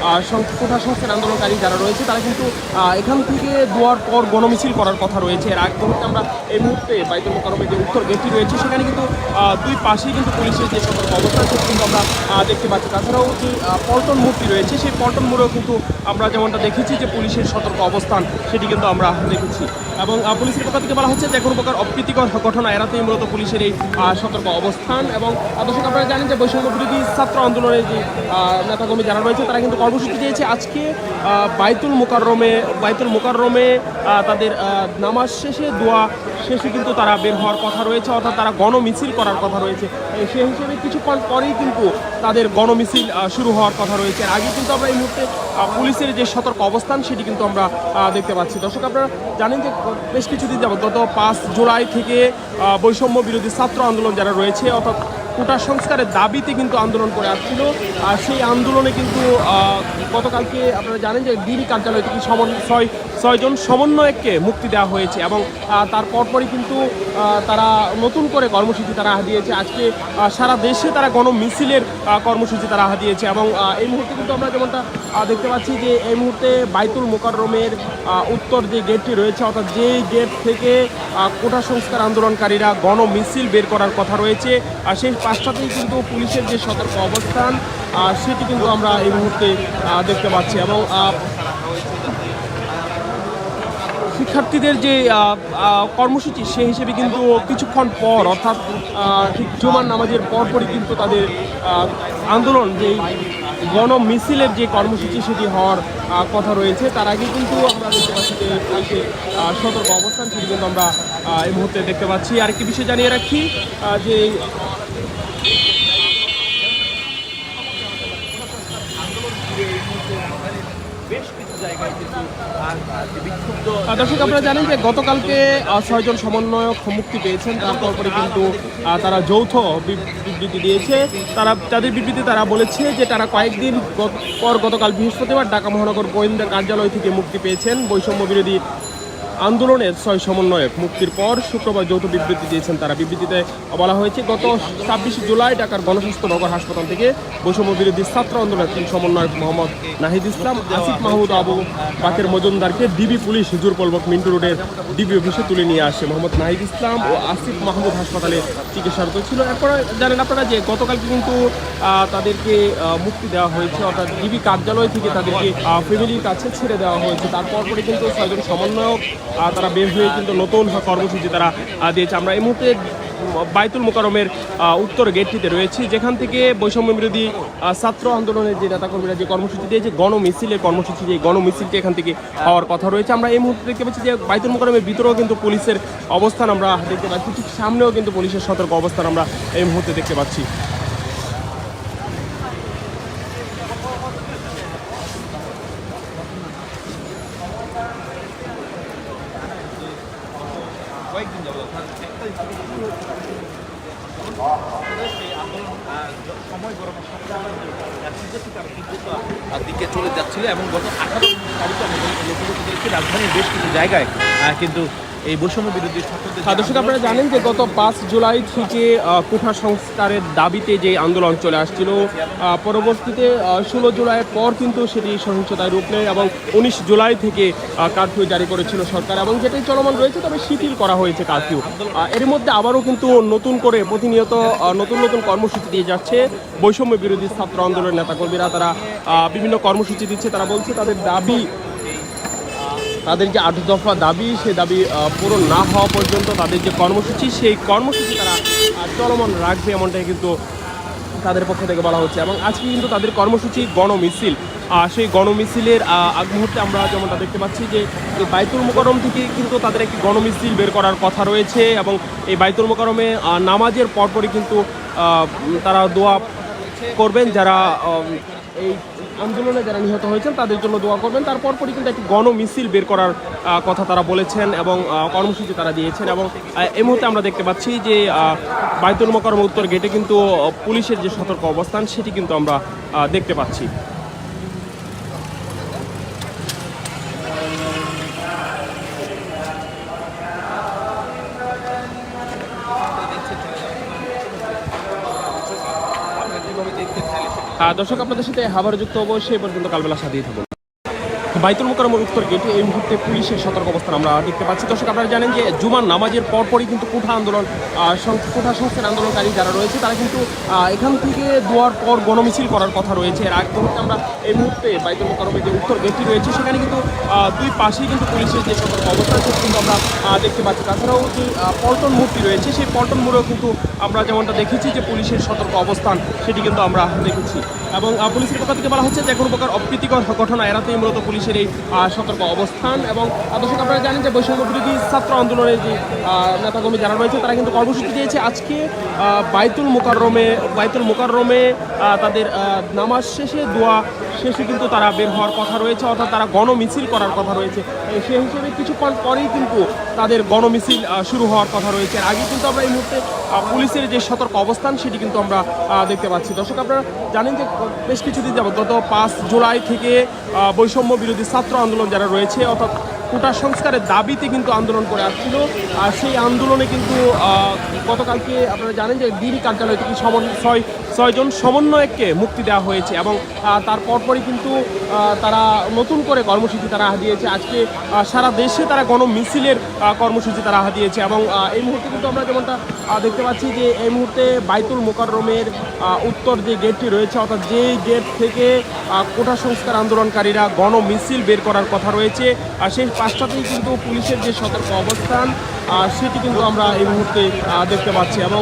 আহ, সংস্থার আন্দোলনকারী যারা রয়েছে তারা কিন্তু এখান থেকে দুয়ার পর গণমিছিল করার কথা রয়েছে। এর আগ আমরা এই মুহূর্তে বাইতুল মোকারমে যে উত্তর গেটটি রয়েছে সেখানে কিন্তু দুই পাশেই কিন্তু পুলিশের যে সতর্ক অবস্থা সেটি কিন্তু আমরা দেখতে পাচ্ছি। তাছাড়াও যে পল্টন মূর্তি রয়েছে সেই পল্টন মোড়েও কিন্তু আমরা যেমনটা দেখেছি যে পুলিশের সতর্ক অবস্থান সেটি কিন্তু আমরা দেখেছি। এবং পুলিশের পক্ষ থেকে বলা হচ্ছে যে কোনো প্রকার অপ্রীতিকর ঘটনা এড়াতেই মূলত পুলিশের এই সতর্ক অবস্থান এবং দর্শক আপনারা জানেন যে বৈষম্য বিরোধী ছাত্র আন্দোলনের যে নেতাকর্মী যারা রয়েছে তারা কিন্তু কর্মসূচি দিয়েছে। আজকে বাইতুল মোকাররমে বাইতুল মোকাররমে তাদের নামাজ শেষে, দোয়া শেষে কিন্তু তারা বের হওয়ার কথা রয়েছে। অর্থাৎ তারা গণমিছিল করার কথা রয়েছে। সে হিসেবে কিছুক্ষণ পরেই কিন্তু তাদের গণমিছিল শুরু হওয়ার কথা রয়েছে। এর আগে কিন্তু আমরা এই মুহূর্তে পুলিশের যে সতর্ক অবস্থান, সেটি কিন্তু আমরা দেখতে পাচ্ছি। দর্শক, আপনারা জানেন যে বেশ কিছুদিন যাবত গত পাঁচ জুলাই থেকে বৈষম্য বিরোধী ছাত্র আন্দোলন যারা রয়েছে, অর্থাৎ কোটা সংস্কারের দাবিতে কিন্তু আন্দোলন করে আসছিল। আর সেই আন্দোলনে কিন্তু গতকালকে আপনারা জানেন যে ডিবি কার্যালয় থেকে সমন, ছয়, ছয়জন সমন্বয়ককে মুক্তি দেওয়া হয়েছে এবং তার পরপরই কিন্তু তারা নতুন করে কর্মসূচি তারা দিয়েছে আজকে সারা দেশে তারা গণমিছিলের কর্মসূচি তারা দিয়েছে এবং এই মুহূর্তে কিন্তু আমরা যেমনটা দেখতে পাচ্ছি যে এই মুহূর্তে বাইতুল মোকাররমের উত্তর যে গেটটি রয়েছে, অর্থাৎ যেই গেট থেকে কোটা সংস্কার আন্দোলনকারীরা গণমিছিল বের করার কথা রয়েছে। সেই পাশটাতেই কিন্তু পুলিশের যে সতর্ক অবস্থান সেটি কিন্তু আমরা এই মুহূর্তে দেখতে পাচ্ছি এবং শিক্ষার্থীদের যে কর্মসূচি সেই হিসেবে কিন্তু কিছুক্ষণ পর, অর্থাৎ ঠিক জুমার নামাজের পরপরই কিন্তু তাদের আন্দোলন যে গণ মিছিলের যে কর্মসূচি, সেটি হওয়ার কথা রয়েছে। তার আগে কিন্তু আমরা দেখতে পাচ্ছি যে সতর্ক অবস্থান, সেটি কিন্তু আমরা এই মুহূর্তে দেখতে পাচ্ছি। আরেকটি বিষয় জানিয়ে রাখি যে দর্শক, আপনারা জানেন যে গতকালকে ছয়জন সমন্বয়ক মুক্তি পেয়েছেন। তারপর পরে কিন্তু তারা যৌথ বিবৃতি দিয়েছে। তারা তাদের বিবৃতি তারা বলেছে যে, তারা কয়েকদিন পর গতকাল বৃহস্পতিবার ঢাকা মহানগর গোয়েন্দা কার্যালয় থেকে মুক্তি পেয়েছেন। বৈষম্য বিরোধী আন্দোলনের ছয় সমন্বয়ক। মুক্তির পর শুক্রবার যৌথ বিবৃতি দিয়েছেন তারা। বিবৃতিতে বলা হয়েছে, গত ছাব্বিশে জুলাই ঢাকার গণস্বাস্থ্য নগর হাসপাতাল থেকে বৈষম্য বিরোধী ছাত্র আন্দোলনের তিন সমন্বয়ক মোহাম্মদ নাহিদ ইসলাম, আসিফ মাহমুদ, আবু বাকের মজুমদারকে ডিবি পুলিশ হুজুর পলবক মিন্টু রোডের ডিবি অফিসে তুলে নিয়ে আসে। মোহাম্মদ নাহিদ ইসলাম ও আসিফ মাহমুদ হাসপাতালে চিকিৎসারত ছিল। এরপরে জানেন আপনারা যে গতকালকে কিন্তু তাদেরকে মুক্তি দেওয়া হয়েছে। অর্থাৎ ডিবি কার্যালয় থেকে তাদেরকে ফ্যামিলির কাছে ছেড়ে দেওয়া হয়েছে। তারপর পরে কিন্তু ছয়জন সমন্বয়ক তারা বের হয়ে কিন্তু নতুন কর্মসূচি তারা দিয়েছে। আমরা এই মুহূর্তে বাইতুল মোকারমের উত্তর গেটটিতে রয়েছি, যেখান থেকে বৈষম্য বিরোধী ছাত্র আন্দোলনের যে নেতাকর্মীরা যে কর্মসূচি দিয়েছে, গণমিছিলের কর্মসূচি যে গণমিছিলটি এখান থেকে হওয়ার কথা রয়েছে। আমরা এই মুহূর্তে দেখতে পাচ্ছি যে বাইতুল মোকারমের ভিতরেও কিন্তু পুলিশের অবস্থান আমরা দেখতে পাচ্ছি, ঠিক সামনেও কিন্তু পুলিশের সতর্ক অবস্থান আমরা এই মুহূর্তে দেখতে পাচ্ছি। কয়েকদিন যাব সময় গরমের দিকে চলে যাচ্ছিল এবং গত আঠারো তারিখে রাজধানীর বেশ কিছু জায়গায় কিন্তু এই বৈষম্য বিরোধী ছাত্রদের আপনারা জানেন যে গত পাঁচ জুলাই থেকে কোঠা সংস্কারের দাবিতে যে আন্দোলন চলে আসছিল পরবর্তীতে ষোলো জুলাইয়ের পর কিন্তু সেটি সহিংসতায় রূপ নেয় এবং উনিশ জুলাই থেকে কারফিউ জারি করেছিল সরকার এবং যেটাই চলমান রয়েছে তবে শিথিল করা হয়েছে কারফিউ। এর মধ্যে আবারও কিন্তু নতুন করে প্রতিনিয়ত নতুন নতুন কর্মসূচি দিয়ে যাচ্ছে। বৈষম্য বিরোধী ছাত্র আন্দোলনের নেতাকর্মীরা তারা বিভিন্ন কর্মসূচি দিচ্ছে। তারা বলছে তাদের দাবি তাদের যে আট দফা দাবি সেই দাবি পূরণ না হওয়া পর্যন্ত তাদের যে কর্মসূচি, সেই কর্মসূচি তারা চলমান রাখবে এমনটাই কিন্তু তাদের পক্ষ থেকে বলা হচ্ছে। এবং আজকে কিন্তু তাদের কর্মসূচি গণমিছিল। সেই গণমিছিলের আগ মুহূর্তে আমরা যেমনটা দেখতে পাচ্ছি যে বাইতুল মোকরম থেকে কিন্তু তাদের একটি গণমিছিল বের করার কথা রয়েছে এবং এই বাইতুল মোকরমে নামাজের পরপরই কিন্তু তারা দোয়া করবেন, যারা এই আন্দোলনে যারা নিহত হয়েছেন, তাদের জন্য দোয়া করবেন। তারপর পরই কিন্তু একটি গণমিছিল বের করার কথা তারা বলেছেন এবং কর্মসূচি তারা দিয়েছেন এবং এই মুহূর্তে আমরা দেখতে পাচ্ছি যে বায়তুল মকরম উত্তর গেটে কিন্তু পুলিশের যে সতর্ক অবস্থান, সেটি কিন্তু আমরা দেখতে পাচ্ছি আমরা যেভাবে দেখতে চাইলে সেটা আহ, দর্শক আপনাদের সাথে হাবার যুক্ত অবশ্যই পর্যন্ত কালবেলা সাথেই থাকুন। বাইতুল মোকাররমের উত্তর গেটে এই মুহূর্তে পুলিশের সতর্ক অবস্থান আমরা দেখতে পাচ্ছি। দর্শক, আপনারা জানেন যে জুমার নামাজের পরপরই কিন্তু কোঠা আন্দোলন কোঠা সংস্থার আন্দোলনকারী যারা রয়েছে, তারা কিন্তু এখান থেকে দুয়ার পর গণমিছিল করার কথা রয়েছে। এর আগ মুহূর্তে আমরা এই মুহূর্তে বাইতুল মোকাররমের যে উত্তর গেটটি রয়েছে, সেখানে কিন্তু দুই পাশেই কিন্তু পুলিশের যে সতর্ক অবস্থান সেটি কিন্তু আমরা দেখতে পাচ্ছি। তাছাড়াও যে পল্টন মূর্তি রয়েছে, সেই পল্টন মোড়েও কিন্তু আমরা যেমনটা দেখেছি যে পুলিশের সতর্ক অবস্থান, সেটি কিন্তু আমরা দেখেছি। এবং পুলিশের পক্ষ থেকে বলা হচ্ছে যে কোনো প্রকার অপ্রীতিকর ঘটনা এড়াতেই মূলত পুলিশের এই সতর্ক অবস্থান এবং দর্শক আপনারা জানেন যে বৈষম্য বিরোধী ছাত্র আন্দোলনের যে নেতাকর্মী যারা রয়েছে তারা কিন্তু কর্মসূচি দিয়েছে। আজকে বাইতুল মোকাররমে বাইতুল মোকাররমে তাদের নামাজ শেষে দোয়া শেষে কিন্তু তারা বের হওয়ার কথা রয়েছে, অর্থাৎ তারা গণমিছিল করার কথা রয়েছে। সেই হিসেবে কিছুক্ষণ পরেই কিন্তু তাদের গণমিছিল শুরু হওয়ার কথা রয়েছে। আগে কিন্তু আমরা এই মুহূর্তে পুলিশের যে সতর্ক অবস্থান, সেটি কিন্তু আমরা দেখতে পাচ্ছি। দর্শক, আপনারা জানেন যে বেশ কিছুদিন যাবত গত পাঁচ জুলাই থেকে বৈষম্য বিরোধী ছাত্র আন্দোলন যারা রয়েছে, অর্থাৎ কোটা সংস্কারের দাবিতে কিন্তু আন্দোলন করে আসছিল। আর সেই আন্দোলনে কিন্তু গতকালকে আপনারা জানেন যে ডিবি কার্যালয় থেকে সমন ছয় ছয়জন সমন্বয়ককে মুক্তি দেওয়া হয়েছে এবং তার পরপরই কিন্তু তারা নতুন করে কর্মসূচি তারা দিয়েছে আজকে সারা দেশে তারা গণমিছিলের কর্মসূচি তারা দিয়েছে এবং এই মুহূর্তে কিন্তু আমরা যেমনটা দেখতে পাচ্ছি যে এই মুহূর্তে বাইতুল মোকাররমের উত্তর যে গেটটি রয়েছে, অর্থাৎ যেই গেট থেকে কোটা সংস্কার আন্দোলনকারীরা গণমিছিল বের করার কথা রয়েছে। আর সেই পাশটাতেই কিন্তু পুলিশের যে সতর্ক অবস্থান সেটি কিন্তু আমরা এই মুহূর্তে দেখতে পাচ্ছি এবং